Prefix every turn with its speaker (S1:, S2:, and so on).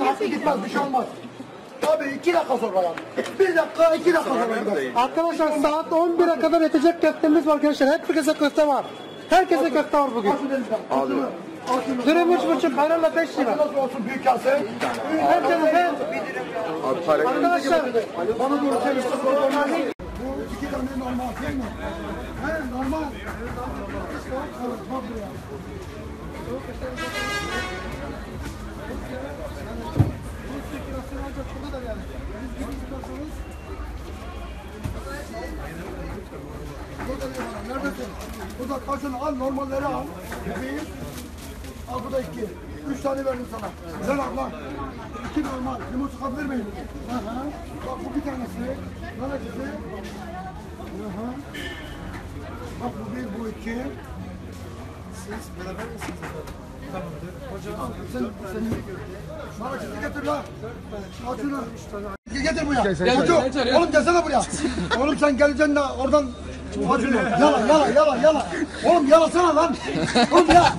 S1: Nasıl gitmez bir şey olmaz. Abi iki dakika sonra yani. Bir dakika iki dakika sonra gider.
S2: Arkadaşlar saat 11'e kadar yetecek köftemiz var arkadaşlar. Herkese köfte var. Herkese köfte var bugün.
S1: Şunu.
S2: Dürüm üç buçuk, ayranla 5 lira.
S1: Nasıl olsun büyük kase?
S3: Abi
S2: arkadaşlar
S1: Bana doğru çevir. Bu iki tane normal değil mi? He normal. Buraya. Neredesin? Burada kaçını al, normalleri al. Bir, al bu da iki. Üç tane verdim sana. Güzel al lan. İki normal. Limon sıkabilir miyim? Hı hı. Bak bu bir tanesi. Neredesi? Hı hı. Bak bu bir, bu iki. Siz beraber misiniz efendim? Tamamdır. Hocam sen, sen bana çizgi getir lan. Al şunu. Çizgi Getir buraya. Çocuk. Oğlum gelsene buraya. Oğlum sen geleceksin de oradan Al şunu. Yala yala yala yala. Oğlum yalasana lan. Oğlum ya.